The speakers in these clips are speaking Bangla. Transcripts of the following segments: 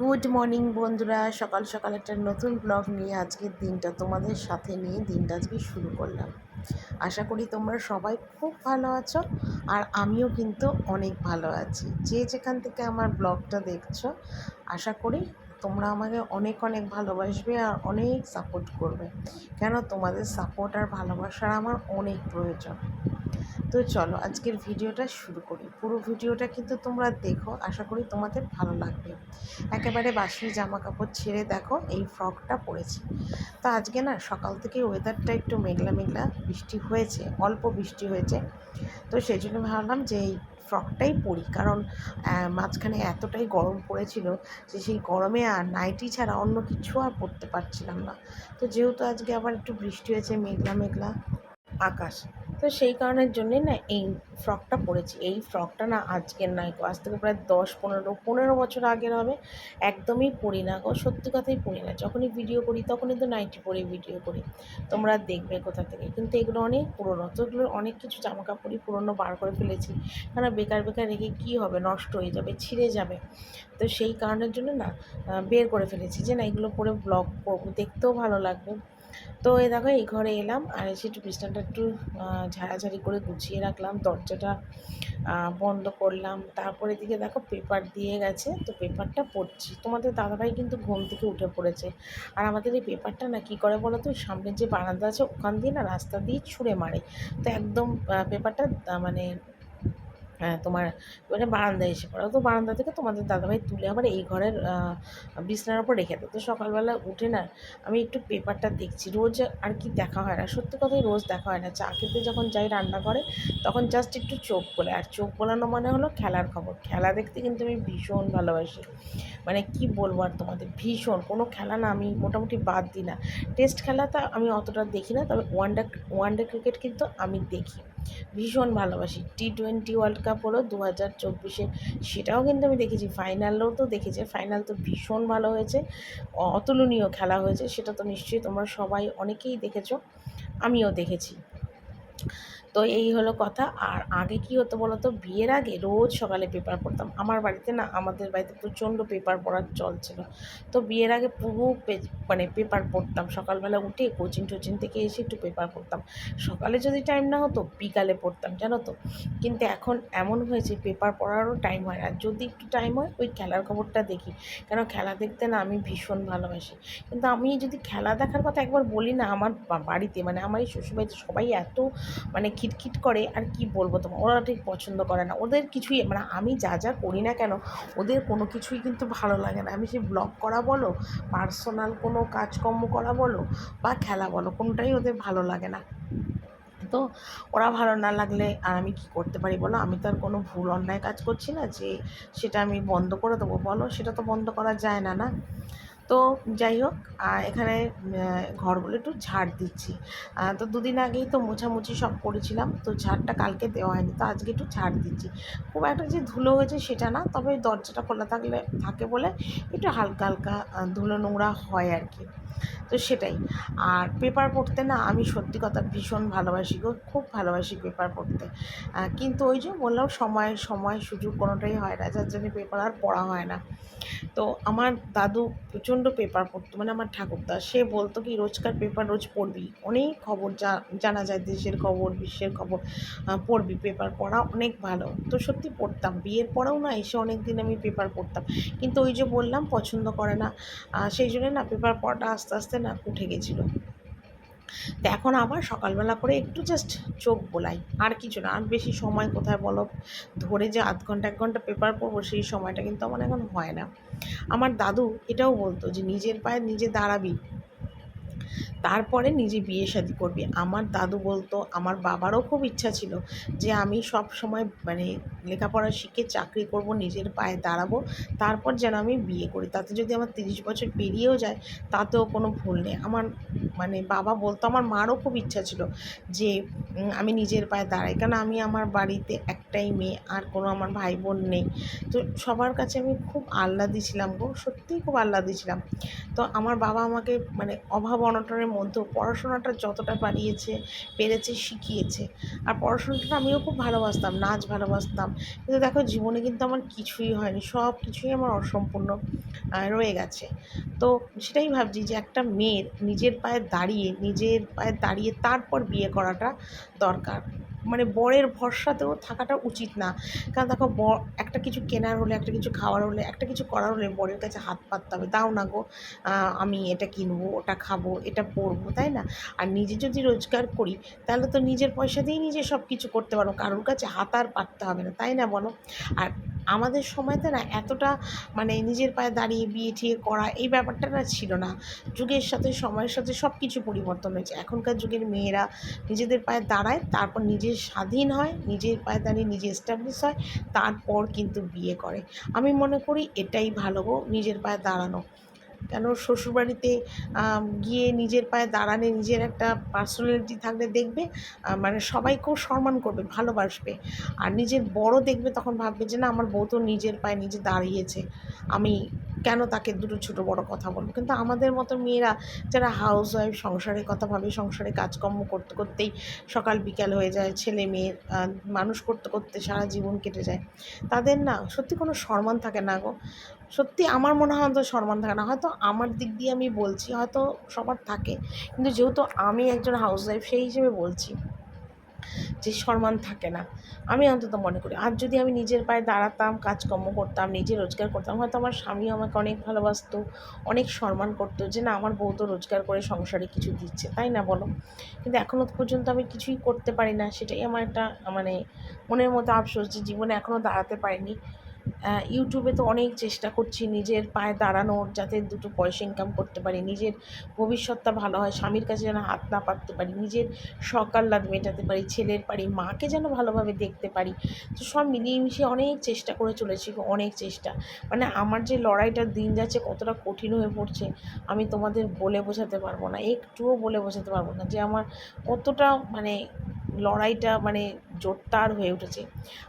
গুড মর্নিং বন্ধুরা, সকাল সকাল একটা নতুন ব্লগ নিয়ে আজকের দিনটা তোমাদের সাথে নিয়ে দিনটা আজকে শুরু করলাম। আশা করি তোমরা সবাই খুব ভালো আছো আর আমিও কিন্তু অনেক ভালো আছি। যে যেখান থেকে আমার ব্লগটা দেখছ, আশা করি তোমরা আমাকে অনেক অনেক ভালোবাসবে আর অনেক সাপোর্ট করবে। কেন? তোমাদের সাপোর্ট আর ভালোবাসার আমার অনেক প্রয়োজন। তো চলো আজকের ভিডিওটা শুরু করি। পুরো ভিডিওটা কিন্তু তোমরা দেখো, আশা করি তোমাদের ভালো লাগবে। একেবারে বাসি জামা কাপড় ছেড়ে দেখো, এই ফ্রকটা পরেছি। তো আজকে না, সকাল থেকে ওয়েদারটা একটু মেঘলা মেঘলা বৃষ্টি হয়েছে, অল্প বৃষ্টি হয়েছে। তো সেই জন্য ভাবলাম যে এই ফ্রকটাই পরি। কারণ মাঝখানে এতটাই গরম পড়েছিল যে সেই গরমে আর নাইটি ছাড়া অন্য কিছু আর পরতে পারছিলাম না। তো যেহেতু আজকে আবার একটু বৃষ্টি হয়েছে, মেঘলা মেঘলা আকাশ। তো সেই কারণের জন্যে না এই ফ্রকটা পরেছি। এই ফ্রকটা না আজকের নয় আজ থেকে প্রায় দশ, পনেরো পনেরো বছর আগের হবে। একদমই পরি না গো, সত্যি কথাই পরি না। যখনই ভিডিও করি, তখনই তো নাইটি পরে ভিডিও করি। তোমরা দেখবে কোথা থেকে। কিন্তু এগুলো অনেক পুরনো, তো এগুলোর অনেক কিছু জামা কাপড়ই পুরনো বার করে ফেলেছি। কারণ বেকার বেকার রেখে কী হবে? নষ্ট হয়ে যাবে, ছিঁড়ে যাবে। তো সেই কারণের জন্য না বের করে ফেলেছি যে না, এগুলো পরে ব্লগ করব। দেখতেও ভালো লাগবে। তো এই দেখো, এই ঘরে এলাম আর এসে একটু বিছানাটা একটু ঝাড়াঝাড়ি করে গুছিয়ে রাখলাম, দরজাটা বন্ধ করলাম। তারপরে দিকে দেখো পেপার দিয়ে গেছে, তো পেপারটা পড়ছি। তোমাদের দাদাভাই কিন্তু ঘুম থেকে উঠে পড়েছে। আর আমাদের এই পেপারটা না কী করে বলো তো সামনের যে বারান্দা আছে ওখান দিয়ে না রাস্তা দিয়ে ছুঁড়ে মারে। তো একদম পেপারটা মানে তোমার এবারে বারান্দায় এসে পড়ে। তো বারান্দা থেকে তোমাদের দাদাভাই তুলে আবার এই ঘরের বিছানার ওপর রেখে দেয়। তো সকালবেলা উঠে না আমি একটু পেপারটা দেখছি। রোজ আর কি দেখা হয় না। সত্যি কথাই রোজ দেখা হয় না। চা খেতে যখন যাই রান্না করে, তখন জাস্ট একটু চোখ বলে। আর চোখ বোলানো মানে হলো খেলার খবর। খেলা দেখতে কিন্তু আমি ভীষণ ভালোবাসি। মানে কি বলব আর তোমাদের? ভীষণ। কোনো খেলা না আমি মোটামুটি বাদ দিই না। টেস্ট খেলাটা আমি অতটা দেখি না। তবে ওয়ানডে ওয়ানডে ক্রিকেট কিন্তু আমি দেখি। ভীষণ ভালোবাসি। টি টোয়েন্টি ওয়ার্ল্ড কাপ হলো দু হাজার চব্বিশে। সেটাও কিন্তু আমি দেখেছি। ফাইনালও তো দেখেছি। ফাইনাল তো ভীষণ ভালো হয়েছে। অতুলনীয় খেলা হয়েছে। সেটা তো নিশ্চয়ই তোমরা সবাই অনেকেই দেখেছ। আমিও দেখেছি। তো এই হলো কথা। আর আগে কি হতো বলো তো বিয়ের আগে রোজ সকালে পেপার পড়তাম। আমার বাড়িতে না, আমাদের বাড়িতে প্রচণ্ড পেপার পড়ার চল ছিল। তো বিয়ের আগে পুরো মানে পেপার পড়তাম। সকালবেলা উঠে কোচিং টোচিং থেকে এসে একটু পেপার পড়তাম। সকালে যদি টাইম না হতো, বিকালে পড়তাম, জানো তো? কিন্তু এখন এমন হয়েছে পেপার পড়ারও টাইম হয় না। যদি একটু টাইম হয়, ওই খেলার খবরটা দেখি। কেন খেলা দেখতে না আমি ভীষণ ভালোবাসি। কিন্তু আমি যদি খেলা দেখার কথা একবার বলি না, আমার বাড়িতে মানে আমার এই শ্বশুরবাড়িতে সবাই এত মানে খিটখিট করে আর কি বলব তোমার ওরা ঠিক পছন্দ করে না। ওদের কিছুই মানে আমি যা যা করি না কেন, ওদের কোনো কিছুই কিন্তু ভালো লাগে না। আমি সে ব্লগ করা বলো পার্সোনাল কোনো কাজকর্ম করা বলো, বা খেলা বলো, কোনোটাই ওদের ভালো লাগে না। তো ওরা ভালো না লাগলে আর আমি কি করতে পারি বলো? আমি তো আর কোনো ভুল অন্যায় কাজ করছি না যে সেটা আমি বন্ধ করে দেবো। বলো, সেটা তো বন্ধ করা যায় না না। তো যাই হোক এখানে ঘরগুলো একটু ঝাড় দিচ্ছি। তো দুদিন আগেই তো মোছামুছি সব করেছিলাম, তো ঝাড়টা কালকে দেওয়া হয়নি, তো আজকে একটু ঝাড় দিচ্ছি। খুব একটা যে ধুলো হয়েছে সেটা না, তবে দরজাটা খোলা থাকলে, থাকে বলে একটু হালকা হালকা ধুলো নোংরা হয় আর কি। তো সেটাই। আর পেপার পড়তে না আমি সত্যি কথা ভীষণ ভালোবাসি গো, খুব ভালোবাসি পেপার পড়তে। কিন্তু ওই যে বললাম সময় সময় সুযোগ কোনোটাই হয় না, যার জন্য পেপার আর পড়া হয় না। তো আমার দাদু প্রচণ্ড পেপার পড়তো মানে আমার ঠাকুরদা, সে বলতো কি, রোজকার পেপার রোজ পড়বি। অনেক খবর জানা যায়, দেশের খবর, বিশ্বের খবর। পড়বি পেপার পড়া অনেক ভালো। তো সত্যি পড়তাম, বিয়ের পরেও না এসে অনেক দিন আমি পেপার পড়তাম। কিন্তু ওই যে বললাম, পছন্দ করে না। সেই জন্য না পেপার পড়াটা আস্তে আস্তে না উঠে গেছিল। তো এখন আবার সকালবেলা করে একটু জাস্ট চোখ বোলাই, আর কিছু না, আর বেশি সময় কোথায় বলো? ধরে যে আধ ঘণ্টা, এক ঘণ্টা পেপার পড়ব, সেই সময়টা কিন্তু আমার এখন হয় না। আমার দাদু এটাও বলতো যে, নিজের পায়ে নিজে দাঁড়াবি তারপরে নিজে বিয়ে শাদি করবি। আমার দাদু বলতো, আমার বাবারও খুব ইচ্ছা ছিল যে আমি সব সময় মানে লেখাপড়া শিখে চাকরি করব, নিজের পায়ে দাঁড়াবো, তারপর যেন আমি বিয়ে করি। তাতে যদি আমার তিরিশ বছর পেরিয়েও যায়, তাতেও কোনো ভুল নেই। আমার মানে বাবা বলতো, আমার মারও খুব ইচ্ছা ছিল যে আমি নিজের পায়ে দাঁড়াই। কারণ আমি আমার বাড়িতে একটাই মেয়ে, আর কোনো আমার ভাই বোন নেই। তো সবার কাছে আমি খুব আহ্লাদি ছিলাম গো, সত্যিই খুব আহ্লাদি ছিলাম। তো আমার বাবা আমাকে মানে অভাব অনটনের মধ্যেও পড়াশোনাটা যতটা পারিয়েছে, পেরেছে, শিখিয়েছে। আর পড়াশোনাটা আমিও খুব ভালোবাসতাম, নাচ ভালোবাসতাম। কিন্তু দেখো, জীবনে কিন্তু আমার কিছুই হয়নি, সব কিছুই আমার অসম্পূর্ণ রয়ে গেছে। তো সেটাই ভাবছি যে একটা মেয়ের নিজের পায়ে দাঁড়িয়ে, নিজের পায়ে দাঁড়িয়ে তারপর বিয়ে করাটা দরকার। মানে বরের ভরসাতেও থাকাটা উচিত না। কারণ দেখো, ব, একটা কিছু কেনার হলে, একটা কিছু খাওয়ার হলে, একটা কিছু করার হলে বরের কাছে হাত পাততে হবে। দাও না গো আমি এটা কিনবো, ওটা খাব, এটা পরবো, তাই না? আর নিজে যদি রোজগার করি, তাহলে তো নিজের পয়সা দিয়েই নিজে সব কিছু করতে পারো কারোর কাছে হাত আর পাততে হবে না, তাই না বলো? আর আমাদের সময়তে না এতটা মানে নিজের পায়ে দাঁড়িয়ে বিয়ে টিয়ে করা এই ব্যাপারটা না ছিল না। যুগের সাথে সময়ের সাথে সব কিছু পরিবর্তন হয়েছে। এখনকার যুগের মেয়েরা নিজেদের পায়ে দাঁড়ায়, তারপর নিজে স্বাধীন হয়, নিজের পায়ে দাঁড়িয়ে নিজে এস্টাবলিশ হয়, তারপর কিন্তু বিয়ে করে। আমি মনে করি এটাই ভালো গো, নিজের পায়ে দাঁড়ানো। কেন শ্বশুরবাড়িতে গিয়ে নিজের পায়ে দাঁড়ালে নিজের একটা পার্সোনালিটি থাকলে দেখবে মানে সবাইকেও সম্মান করবে ভালোবাসবে। আর নিজের বড় দেখবে তখন ভাববে যে না আমার বউ তো নিজের পায়ে নিজে দাঁড়িয়েছে। আমি কেন তাকে দুটো ছোট বড় কথা বলব? কিন্তু আমাদের মতো মেয়েরা যারা হাউস ওয়াইফ সংসারের কথা ভাবে সংসারে কাজকর্ম করতে করতেই সকাল বিকাল হয়ে যায় ছেলে আহ, মানুষ করতে করতে সারা জীবন কেটে যায় তাদের না সত্যি কোনো সম্মান থাকে না গো। সত্যি আমার মনে হয় অন্তত সম্মান থাকে না। হয়তো আমার দিক দিয়ে আমি বলছি, হয়তো সবার থাকে। কিন্তু যেহেতু আমি একজন হাউস ওয়াইফ সেই হিসেবে বলছি যে সম্মান থাকে না। আমি অন্তত মনে করি। আর যদি আমি নিজের পায়ে দাঁড়াতাম, কাজকর্ম করতাম, নিজে রোজগার করতাম, হয়তো আমার স্বামী আমাকে অনেক ভালোবাসতো, অনেক সম্মান করতো যে না, আমার বউ তো রোজগার করে সংসারে কিছু দিচ্ছে, তাই না বলো? কিন্তু এখনও পর্যন্ত আমি কিছুই করতে পারি না। সেটাই আমার একটা মানে মনের মতো আফসোস যে জীবনে এখনও দাঁড়াতে পারিনি। ইউটিউবে তো অনেক চেষ্টা করছি নিজের পায়ে দাঁড়ানোর যাতে দুটো পয়সা ইনকাম করতে পারি, নিজের ভবিষ্যৎটা ভালো হয়, স্বামীর কাছে যেন হাত না পাততে পারি, নিজের সকাল্লাদ মেটাতে পারি, ছেলের পারি, মাকে যেন ভালোভাবে দেখতে পারি। তো সব মিলিয়ে মিশিয়ে অনেক চেষ্টা করে চলেছি, অনেক চেষ্টা। মানে আমার যে লড়াইটা দিন যাচ্ছে কতটা কঠিন হয়ে পড়ছে, আমি তোমাদের বলে বোঝাতে পারব না, একটুও বলে বোঝাতে পারব না যে আমার কতটা মানে লড়াইটা মানে জোরদার হয়ে উঠেছে।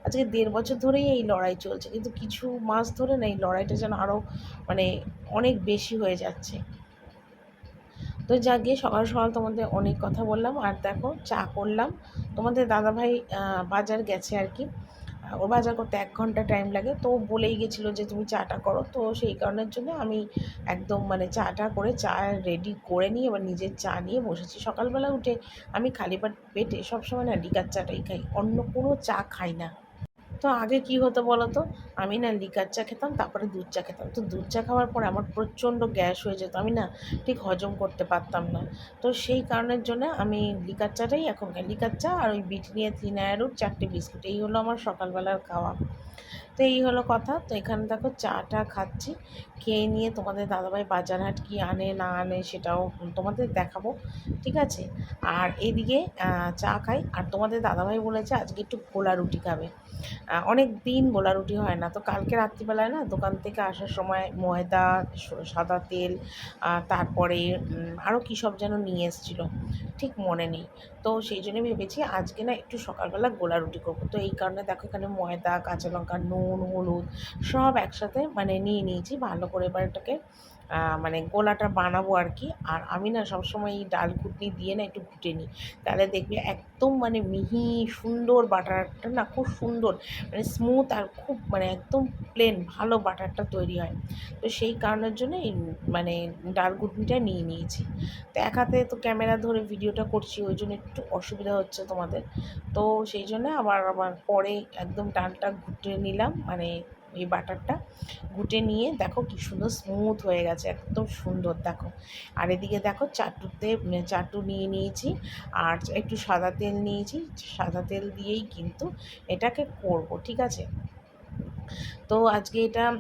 আজকে দেড় বছর ধরেই এই লড়াই চলছে, কিন্তু কিছু মাস ধরে না এই লড়াইটা যেন আরও মানে অনেক বেশি হয়ে যাচ্ছে। তো যা গিয়ে সকাল সকাল তোমাদের অনেক কথা বললাম, আর দেখো চা করলাম। তোমাদের দাদাভাই বাজার গেছে আর কি। ওর বাজার করতে এক ঘণ্টা টাইম লাগে। তো বলেই গেছিল যে, তুমি চাটা করো। তো সেই কারণের জন্য আমি একদম মানে চাটা করে, চা রেডি করে নিয়ে এবার নিজের চা নিয়ে বসেছি। সকালবেলা উঠে আমি খালি পেট পেটে সবসময় না লিকার চাটাই খাই। অন্য কোনো চা খাই না। তো আগে কি হতো বলো তো আমি না লিকার চা খেতাম, তারপরে দুধ চা খেতাম। তো দুধ চা খাওয়ার পরে আমার প্রচণ্ড গ্যাস হয়ে যেত, আমি না ঠিক হজম করতে পারতাম না। তো সেই কারণের জন্য আমি লিকার চাটাই এখন লিকার চা আর ওই বিট নিয়ে আয়ারুট চারটে বিস্কুট, এই হলো আমার সকালবেলার খাওয়া। তো এই হলো কথা। তো এখানে দেখো চাটা খাচ্ছি। খেয়ে নিয়ে তোমাদের দাদাভাই বাজার হাট কি আনে, না আনে সেটাও তোমাদের দেখাবো। ঠিক আছে? আর এদিকে চা খাই। আর তোমাদের দাদাভাই বলেছে আজকে একটু গোলা রুটি খাবে। অনেক দিন গোলা রুটি হয় না। তো কালকে রাত্রিবেলায় না দোকান থেকে আসার সময় ময়দা সাদা তেল তারপরে আরও কী সব যেন নিয়ে এসেছিল। ঠিক মনে নেই। তো সেই জন্য ভেবেছি আজকে না একটু সকালবেলা গোলা রুটি করব। তো এই কারণে দেখো এখানে ময়দা, কাঁচা লঙ্কা, নুন হলুদ সব একসাথে মানে নিয়ে নিয়েছি ভালো করে এবার এটাকে মানে গোলাটা বানাবো আর কি। আর আমি না সবসময় এই ডাল ঘুটনি দিয়ে না একটু ঘুটে নিই। তাহলে দেখবে একদম মানে মিহি সুন্দর বাটারটা না খুব সুন্দর মানে স্মুথ আর খুব মানে একদম প্লেন ভালো বাটারটা তৈরি হয়। তো সেই কারণের জন্য মানে ডাল ঘুটনিটা নিয়ে নিয়েছি। তো এক হাতে তো ক্যামেরা ধরে ভিডিওটা করছি, ওই জন্য একটু অসুবিধা হচ্ছে তোমাদের। তো সেই জন্য আবার আবার পরে একদম ডালটা ঘুটে নিলাম মানে এই বাটারটা ঘুটে নিয়ে দেখো কি সুন্দর স্মুথ হয়ে গেছে একদম সুন্দর দেখো। আর এদিকে দেখো চাটুতে উম, চাটু নিয়ে নিয়েছি আর একটু সাদা তেল নিয়েছি সাদা তেল দিয়েই কিন্তু এটাকে করব ঠিক আছে? তো আজকে এটা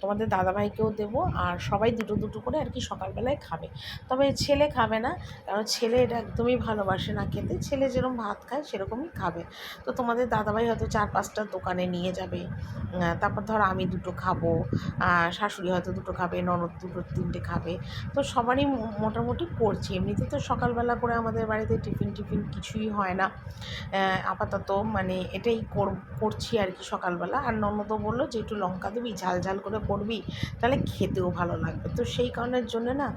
তোমাদের দাদাভাইকেও দেবো আর সবাই দুটো দুটো করে আর কি সকালবেলায় খাবে। তবে ছেলে খাবে না, কারণ ছেলে এটা একদমই ভালোবাসে না খেতে। ছেলে যেরকম ভাত খায় সেরকমই খাবে। তো তোমাদের দাদাভাই হয়তো চার পাঁচটা দোকানে নিয়ে যাবে। তারপর ধর আমি দুটো খাব শাশুড়ি হয়তো দুটো খাবে, ননদ দুটো তিনটে খাবে। তো সবারই মোটামুটি করছি। এমনিতে তো সকালবেলা করে আমাদের বাড়িতে টিফিন টিফিন কিছুই হয় না। আপাতত মানে এটাই কর- করছি আর কি সকালবেলা। আর ননদও বলল যে, একটু লঙ্কা দিবি, ঝাল ঝাল করে করবি, তাহলে খেতেও ভালো লাগবে। তো সেই কারণের জন্য না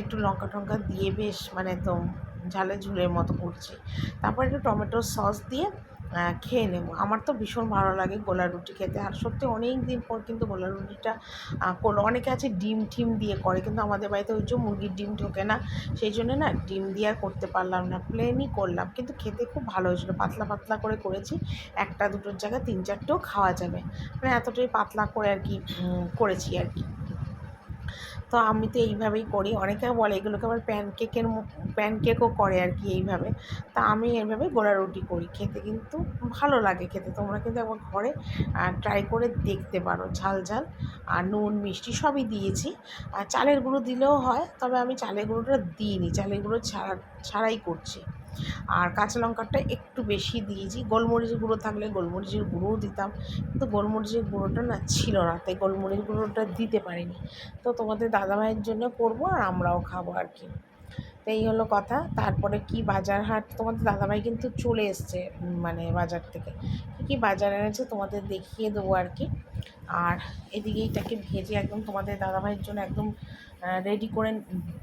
একটু লঙ্কা টঙ্কা দিয়ে বেশ মানে তো ঝালে ঝুলের মতো করছি। তারপর একটু টমেটো সস দিয়ে খেয়ে নেব। আমার তো ভীষণ ভালো লাগে গোলা রুটি খেতে। আর সত্যি অনেক দিন পর কিন্তু গোলা রুটিটা করল অনেকে আছে ডিম টিম দিয়ে করে, কিন্তু আমাদের বাড়িতে ওই যে মুরগির ডিম ঢোকে না, সেই জন্য না ডিম দিয়ে আর করতে পারলাম না প্লেনই করলাম। কিন্তু খেতে খুব ভালো হয়েছিল। পাতলা পাতলা করে করেছি, একটা, দুটোর জায়গায় তিন, চারটেও খাওয়া যাবে। মানে এতটাই পাতলা করে আর কি করেছি আর কি। তো আমি তো এইভাবেই করি। অনেকে বলে, এগুলোকে আবার প্যানকেকের প্যানকেকও করে আর কি এইভাবে। তা আমি এইভাবে গোলা রুটি করি খেতে কিন্তু ভালো লাগে খেতে। তোমরা কিন্তু একবার ঘরে ট্রাই করে দেখতে পারো ঝাল ঝাল। আর নুন, মিষ্টি সবই দিয়েছি। আর চালের গুঁড়ো দিলেও হয়, তবে আমি চালের গুঁড়োটা দিইনি। চালের গুঁড়ো ছাড়া, ছাড়াই করছি। আর কাঁচা লঙ্কাটা একটু বেশি দিয়েছি। গোলমরিচ গুঁড়ো থাকলে গোলমরিচের গুঁড়োও দিতাম। কিন্তু গোলমরিচের গুঁড়োটা না ছিল না, তাই গোলমরিচ গুঁড়োটা দিতে পারিনি। তো তোমাদের দাদাভাইয়ের জন্য করব আর আমরাও খাব আর কি। তো এই হলো কথা। তারপরে কি বাজার হাট? তোমাদের দাদাভাই কিন্তু চলে এসছে মানে বাজার থেকে। কী কী বাজার এনেছে তোমাদের দেখিয়ে দেবো আর কি। আর এদিকে এটাকে ভেজে একদম তোমাদের দাদাভাইয়ের জন্য একদম রেডি করে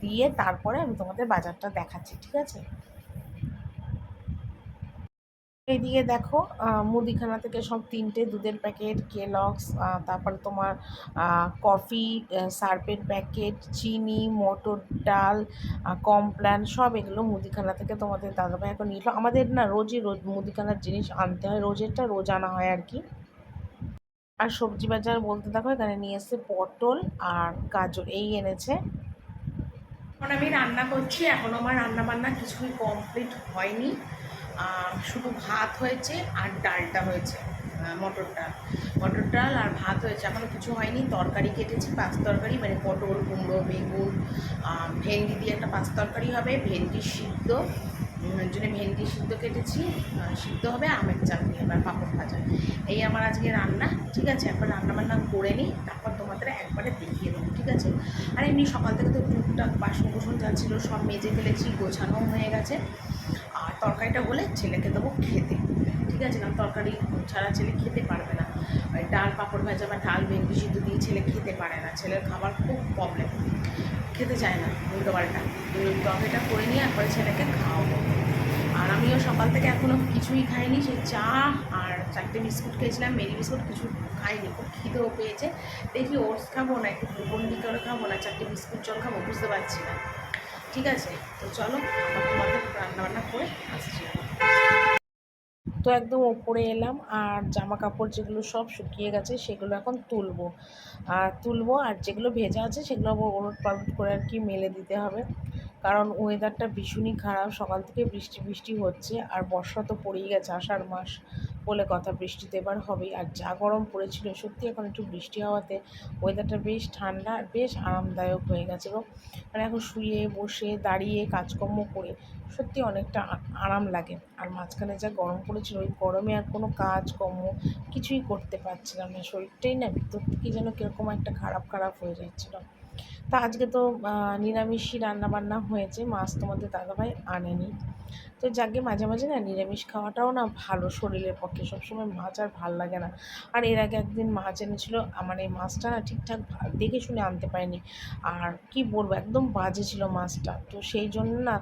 দিয়ে তারপরে আমি তোমাদের বাজারটা দেখাচ্ছি, ঠিক আছে? এইদিকে দেখো মুদিখানা থেকে সব তিনটে দুধের প্যাকেট কেলক্স তারপরে তোমার কফি সার্পের প্যাকেট, চিনি, মটর ডাল কমপ্ল্যান সব এগুলো মুদিখানা থেকে তোমাদের দাদাভাই এখন নিল। আমাদের না রোজই রোজ মুদিখানার জিনিস আনতে হয়, রোজেরটা রোজ আনা হয় আর কি। আর সবজি বাজার বলতে দেখো, এখানে নিয়ে এসেছে পটল আর গাজর, এই এনেছে। এখন আমি রান্না করছি, এখন আমার রান্না বান্না কিছুই কমপ্লিট হয়নি। শুধু ভাত হয়েছে আর ডালটা হয়েছে মটর ডাল। মটর ডাল আর ভাত হয়েছে। এখনও কিছু হয়নি। তরকারি কেটেছি, পাঁচ তরকারি মানে পটল, কুমড়ো, বেগুন ভেন্ডি দিয়ে একটা পাঁচ তরকারি হবে। ভেন্ডি সিদ্ধ জন্য ভেন্ডি সিদ্ধ কেটেছি। সিদ্ধ হবে আমের চাটনি হবে আর পাঁপড় ভাজা। এই আমার আজকে রান্না, ঠিক আছে? একবার রান্না বান্না করে নিই, তারপর তোমাদের একবারে দেখিয়ে দেবো, ঠিক আছে? আর এমনি সকাল থেকে তো টুকটাক বাসন কুসন যা ছিল সব মেজে ফেলেছি গোছানো হয়ে গেছে। তরকারিটা হলে ছেলেকে দেবো খেতে। ঠিক আছে, কারণ তরকারি ছাড়া ছেলে খেতে পারবে না। ডাল পাঁপড় ভাজা বা ডাল ভেন্ডি সিদ্ধ দিয়ে ছেলে খেতে পারে না। ছেলের খাবার খুব প্রবলেম খেতে চায় না উল্টো পাল্টা। তরকারিটা করে নিয়ে একবারে ছেলেকে খাওয়াবো। আর আমিও সকাল থেকে এখনও কিছুই খাইনি। সেই চা আর চারটে বিস্কুট খেয়েছিলাম। মেরি বিস্কুট কিছু খাইনি। খুব খিদেও পেয়েছে। দেখি ওটস খাব না, একটু গ্লুকন্ডি করে খাব না, চারটে বিস্কুট জল খাব, বুঝতে পারছি না। ঠিক আছে? তো চলো তোমাদের রান্নাবান্না করে আসছি। তো একদম ওপরে এলাম, আর জামা কাপড় যেগুলো সব শুকিয়ে গেছে, সেগুলো এখন তুলবো। আর তুলবো, আর যেগুলো ভেজা আছে, সেগুলো ওলট পালট করে আর কি মেলে দিতে হবে। কারণ ওয়েদারটা ভীষণই খারাপ, সকাল থেকে বৃষ্টি বৃষ্টি হচ্ছে, আর বর্ষা তো পড়েই গেছে আষাঢ় মাস। বলে কথা, বৃষ্টিতে এবার হবেই। আর যা গরম পড়েছিল, সত্যি এখন একটু বৃষ্টি হওয়াতে ওয়েদারটা বেশ ঠান্ডা আর বেশ আরামদায়ক হয়ে গেছে। গো মানে এখন শুয়ে, বসে, দাঁড়িয়ে কাজকর্ম করে সত্যি অনেকটা আরাম লাগে। আর মাঝখানে যা গরম পড়েছিল, ওই গরমে আর কোনো কাজকর্ম কিছুই করতে পারছিলাম না। শরীরটাই না ভিতর থেকে যেন কীরকম একটা খারাপ খারাপ হয়ে যাচ্ছিল। তা আজকে তো নিরামিষই রান্না বান্না হয়েছে, মাছ তোমাদের দাদাভাই আনেনি। তো যাকে মাঝে মাঝে না নিরামিষ খাওয়াটাও না ভালো শরীরের পক্ষে সবসময় মাছ আর ভালো লাগে না। আর এর আগে একদিন মাছ এনেছিল, আমার এই মাছটা না ঠিকঠাক দেখে শুনে আনতে পারিনি। আর কি বলব, একদম বাজে ছিল মাছটা। তো সেই জন্য না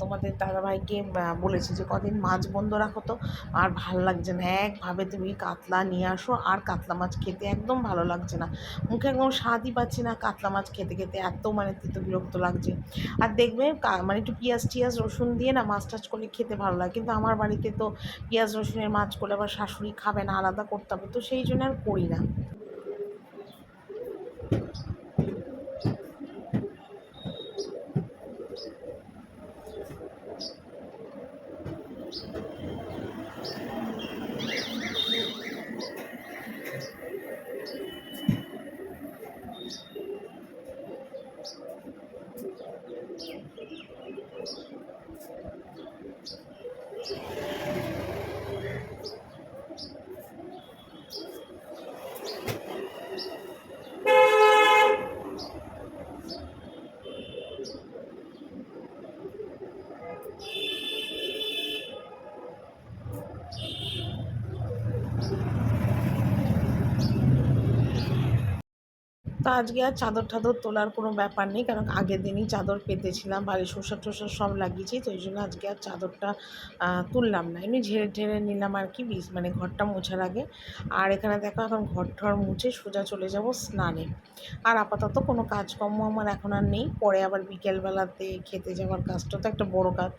তোমাদের দাদাভাইকে বলেছি যে কদিন মাছ বন্ধ রাখো তো, আর ভালো লাগছে না। একভাবে তুমি কাতলা নিয়ে আসো, আর কাতলা মাছ খেতে একদম ভালো লাগছে না। মুখে একদম স্বাদই পাচ্ছি না কাতলা মাছ খেতে খেতে, এত মানে তিতো বিরক্ত লাগছে। আর দেখবে মানে একটু পেঁয়াজ টিয়াজ রসুন দিয়ে না মাছ টাছ করলে খেতে ভালো লাগে। কিন্তু আমার বাড়িতে তো পেঁয়াজ রসুনের মাছ করলে আবার শাশুড়ি খাবে না, আলাদা করতে হবে। তো সেই জন্য আর করি না। তো আজকে আর চাদর টাদর তোলার কোনো ব্যাপার নেই, কারণ আগের দিনই চাদর পেতেছিলাম বাড়ি শসা টসা সব লাগিয়েছি, তো ওই জন্য আজকে আর চাদরটা তুললাম না। এমনি ঝেড়ে ঝেড়ে নিলাম আর কি বিষ মানে ঘরটা মোছার আগে। আর এখানে দেখো এখন ঘর ঠর মুছে সোজা চলে যাব স্নানে। আর আপাতত কোনো কাজকর্ম আমার এখন আর নেই, পরে আবার বিকেলবেলাতে খেতে যাওয়ার কাজটা তো একটা বড় কাজ।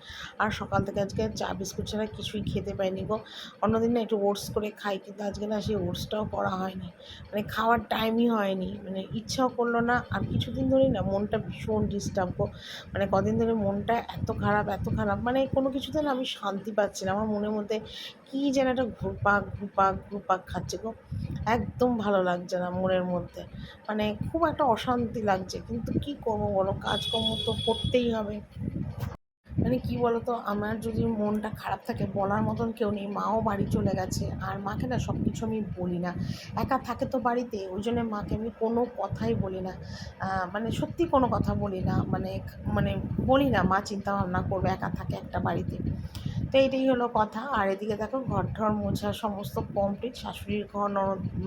আর সকাল থেকে আজকে চা বিস্কুট ছাড়া কিছুই খেতে পাইনি গো। অন্যদিন না একটু ওটস করে খাই, কিন্তু আজকে না সেই ওটসটাও করা হয়নি। মানে খাওয়ার টাইমই হয়নি মানে ইচ্ছাও করল না। আর কিছুদিন ধরেই না মনটা ভীষণ ডিস্টার্ব মানে কদিন ধরে মনটা এত খারাপ এত খারাপ। মানে কোনো কিছুতে না আমি শান্তি পাচ্ছি না। আমার মনের মধ্যে কী যেন একটা ঘুরপাক ঘুরপাক ঘুরপাক খাচ্ছে গো। একদম ভালো লাগছে না মনের মধ্যে। মানে খুব একটা অশান্তি লাগছে। কিন্তু কি করব বলো? কাজকর্ম তো করতেই হবে। মানে কি বলতো, আমার যদি মনটা খারাপ থাকে, বলার মতন কেউ নেই, মাও বাড়ি চলে গেছে, আর মাকে না সব কিছু আমি বলি না। একা থাকে তো বাড়িতে, ওই জন্য মাকে আমি কোনো কথাই বলি না। মানে সত্যি কোনো কথা বলি না মানে মানে বলি না, মা চিন্তা ভাবনা করবে, একা থাকে একটা বাড়িতে। তো এইটাই হলো কথা। আর এদিকে দেখো ঘর ঠর মোছা, সমস্ত কমপ্লিট শাশুড়ির ঘর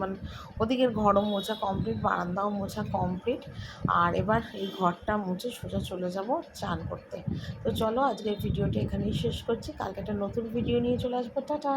মানে ওদিকের ঘরও মোছা কমপ্লিট বারান্দাও মোছা কমপ্লিট আর এবার এই ঘরটা মুছে সোজা চলে যাব চান করতে। তো চলো আজকের ভিডিওটি এখানেই শেষ করছি। কালকে একটা নতুন ভিডিও নিয়ে চলে আসব। টাটা!